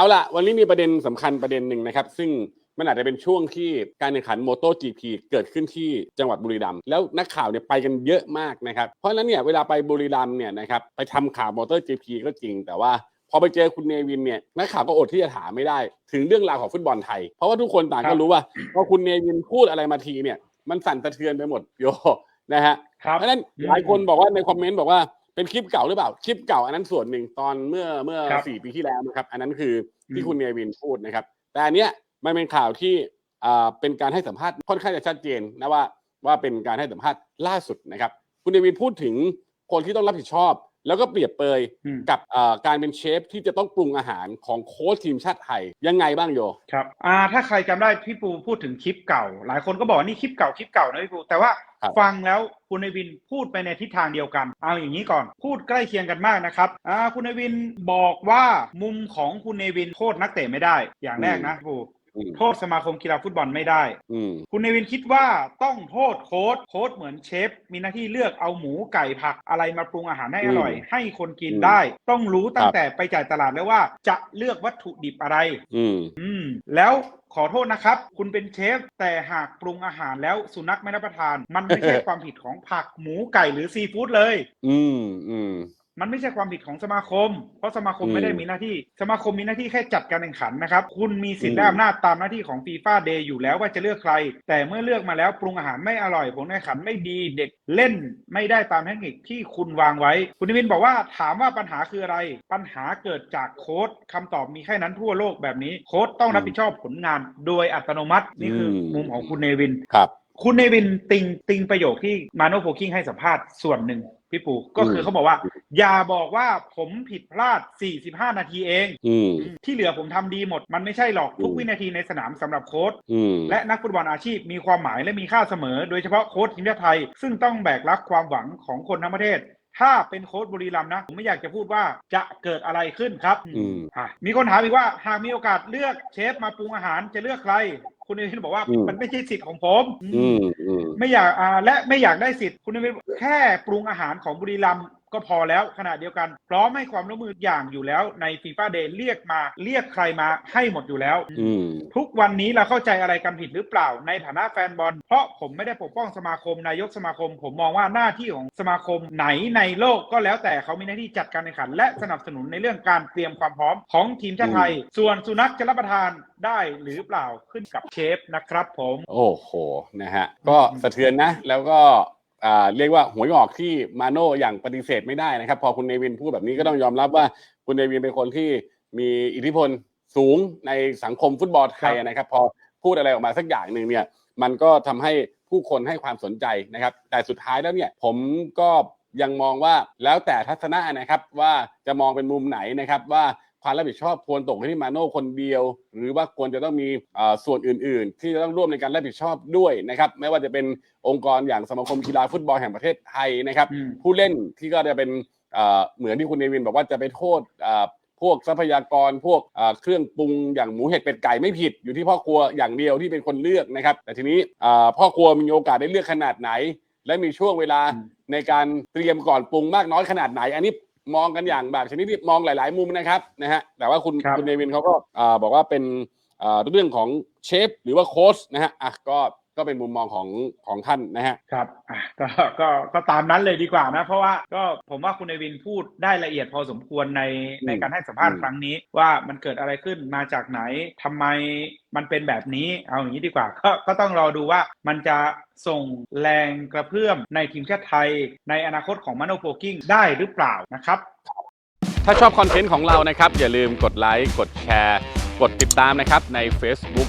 เอาล่ะ วันนี้มีประเด็นสำคัญประเด็นหนึ่งนะครับ ซึ่งมันอาจจะเป็นช่วงที่การแข่งขันโมโต GP เกิดขึ้นที่จังหวัดบุรีรัมย์แล้วนักข่าวเนี่ยไปกันเยอะมากนะครับ เพราะฉะนั้นเนี่ยเวลาไปบุรีรัมย์เนี่ยนะครับไปทำข่าวโมโต GP ก็จริง แต่ว่าพอไปเจอคุณเนวินเนี่ยนักข่าวก็อดที่จะถามไม่ได้ ถึงเรื่องราวของฟุตบอลไทย เพราะว่าทุกคนต่างครัก็บรู้ว่าพอคุณเนวินพูดอะไรมาทีเนี่ยมันสั่นสะเทือนไปหมดโยนะฮะครับเพราะฉะนั้นอืมหลายคนบอกว่าในคอมเมนต์บอกว่า เป็นคลิปเก่าหรือเปล่า คลิปเก่าอันนั้นส่วนหนึ่งตอนเมื่อเมื่อครับสี่ปีที่แล้วนะครับ อันนั้นคือที่อืมคุณเนวินพูดนะครับ แต่อันเนี้ยมันเป็นข่าวที่อ่าเป็นการให้สัมภาษณ์ค่อนข้างจะชัดเจนนะว่าว่าเป็นการให้สัมภาษณ์ล่าสุดนะครับ คุณเนวินพูดถึงคนที่ต้องรับผิดชอบ แล้วก็เปรียบเปยอืมกับอ่าการเป็นเชฟที่จะต้องปรุงอาหารของโค้ชทีมชาติไทยยังไงบ้างโยครับอ่าถ้าใครจำได้พี่ปูพูดถึงคลิปเก่า หลายคนก็บอกว่านี่คลิปเก่าคลิปเก่านะพี่ปูแต่ว่าครับฟังแล้วคุณเนวินพูดไปในทิศทางเดียวกัน เอาอย่างนี้ก่อน พูดใกล้เคียงกันมากนะครับอ่าคุณเนวินบอกว่ามุมของคุณเนวินโทษนักเตะไม่ได้อย่างแรกนะพี่ปูอืม โทษสมาคมกีฬาฟุตบอลไม่ได้อืมคุณเนวินคิดว่าต้องโทษโค้ดโค้ดเหมือนเชฟ มีหน้าที่เลือกเอาหมูไก่ผักอะไรมาปรุงอาหารให้อร่อยอืมให้คนกินอืมได้ ต้องรู้ตั้คงรับแต่ไปจ่ายตลาดแล้วว่าจะเลือกวัตถุดิบอะไรอืมอืมแล้วขอโทษนะครับ คุณเป็นเชฟ แต่หากปรุงอาหารแล้วสุนัขไม่รับประทาน มันไม่ใช่ความผิดของผักหมูไก่หรือซีฟู้ดเลย อืมอืม มันไม่ใช่ความผิดของสมาคม เพราะสมาคมอืมไม่ได้มีหน้าที่ สมาคมมีหน้าที่แค่จัดการแข่งขันนะครับ คุณมีสิทธิ์และอืมอำนาจตามหน้าที่ของฟีฟ่าเดย์อยู่แล้วว่าจะเลือกใคร แต่เมื่อเลือกมาแล้วปรุงอาหารไม่อร่อยผลการแข่งขันไม่ดีเด็กเล่นไม่ได้ตามเทคนิคที่คุณวางไว้ คุณนิวินบอกว่าถามว่าปัญหาคืออะไร ปัญหาเกิดจากโค้ดคำตอบมีแค่นั้นทั่วโลกแบบนี้ โค้ดต้องรับผิดชอบผลงาน โดยอัตโนมัตินี่คืออมมุมของคุณเนวินครับ คุณเนวินติงติงประโยคที่มาโนโพคิงให้สัมภาษณ์ส่วนหนึ่งพี่ปูก็คือเขาบอกว่า อย่าบอกว่าผมผิดพลาด 45 นาทีเองอืมที่เหลือผมทำดีหมด มันไม่ใช่หรอกทุกอืมวินาทีในสนามสำหรับโค้ชอืมและนักฟุตบอลอาชีพมีความหมายและมีค่าเสมอ โดยเฉพาะโค้ชทีมชาติไทย ซึ่งต้องแบกรับความหวังของคนทั้งประเทศ ถ้าเป็นโค้ชบุรีรัมย์นะ ผมไม่อยากจะพูดว่าจะเกิดอะไรขึ้นครับอืม อะมีคนถามอีกว่าหากมีโอกาสเลือกเชฟมาปรุงอาหารจะเลือกใคร คุณเอวินบอกว่าอืม มันไม่ใช่สิทธิ์ของผมอืมอืม ไม่อยากอ่าและไม่อยากได้สิทธิ์คุณเอวินแค่ปรุงอาหารของบุรีรัมย์ ก็พอแล้วขณะเดียวกัน พร้อมให้ความร่วมมืออย่างอยู่แล้วในฟีฟ่าเดย์เรียกมาเรียกใครมาให้หมดอยู่แล้วอืมทุกวันนี้เราเข้าใจอะไรกันผิดหรือเปล่า ในฐานะแฟนบอล เพราะผมไม่ได้ปกป้องสมาคมนายกสมาคม ผมมองว่าหน้าที่ของสมาคมไหนในโลกก็แล้วแต่เขามีหน้าที่จัดการแข่งขัน และสนับสนุนในเรื่องการเตรียมความพร้อมของทีมชาติไทย ส่วนสุนัขจะรับประทานได้หรือเปล่าขึ้นกับเชฟนะครับผม โอ้โหนะฮะก็สะเทือนนะแล้วก็อ่า เรียกว่าหวยออกที่มาโน่อย่างปฏิเสธไม่ได้นะครับ พอคุณเนวินพูดแบบนี้ก็ต้องยอมรับว่าคุณเนวินเป็นคนที่มีอิทธิพลสูงในสังคมฟุตบอลไทยนะครับ พอพูดอะไรออกมาสักอย่างหนึ่งเนี่ย มันก็ทำให้ผู้คนให้ความสนใจนะครับ แต่สุดท้ายแล้วเนี่ยผมก็ยังมองว่าแล้วแต่ทัศนะนะครับว่าจะมองเป็นมุมไหนนะครับว่า ความรับผิดชอบควรตกไปที่มาโน่คนเดียว หรือว่าควรจะต้องมีเอ่อส่วนอื่น ๆ ที่จะต้องร่วมในการรับผิดชอบด้วยนะครับไม่ว่าจะเป็นองค์กรอย่างสมาคมกีฬาฟุตบอลแห่งประเทศไทยนะครับอืมผู้เล่นที่ก็จะเป็นเอ่อเหมือนที่คุณเนวินบอกว่าจะไปโทษเอ่อพวกทรัพยากรพวกเอ่อเครื่องปรุงอย่างหมูเห็ดเป็ดไก่ไม่ผิดอยู่ที่พ่อครัวอย่างเดียวที่เป็นคนเลือกนะครับ แต่ทีนี้เอ่อพ่อครัวมีโอกาสได้เลือกขนาดไหน และมีช่วงเวลาอืมในการเตรียมก่อนปรุงมากน้อยขนาดไหน อันนี้ มองกันอย่างแบบชนิดที่มองหลาย ๆ มุมนะครับนะฮะแต่ว่าคุณครับ คุณเนวินเขาก็เอ่อบอกว่าเป็นเอ่อเรื่องของเชฟหรือว่าโค้ชนะฮะอะก็ ก็เป็นมุมมองของของท่านนะฮะครับอะก็ก็ก็ตามนั้นเลยดีกว่านะ เพราะว่าก็ผมว่าคุณเนวินพูดได้ละเอียดพอสมควรในอืมในการให้สัมภาษณ์อืมครั้งนี้ ว่ามันเกิดอะไรขึ้นมาจากไหนทำไมมันเป็นแบบนี้เอาอย่างนี้ดีกว่าก็ก็ต้องรอดูว่ามันจะส่งแรงกระเพื่อมในทีมชาติไทย ในอนาคตของมาโนโพกิ้งได้หรือเปล่านะครับ ถ้าชอบคอนเทนต์ของเรานะครับ อย่าลืมกดไลค์กดแชร์ กดติดตามนะครับใน Facebook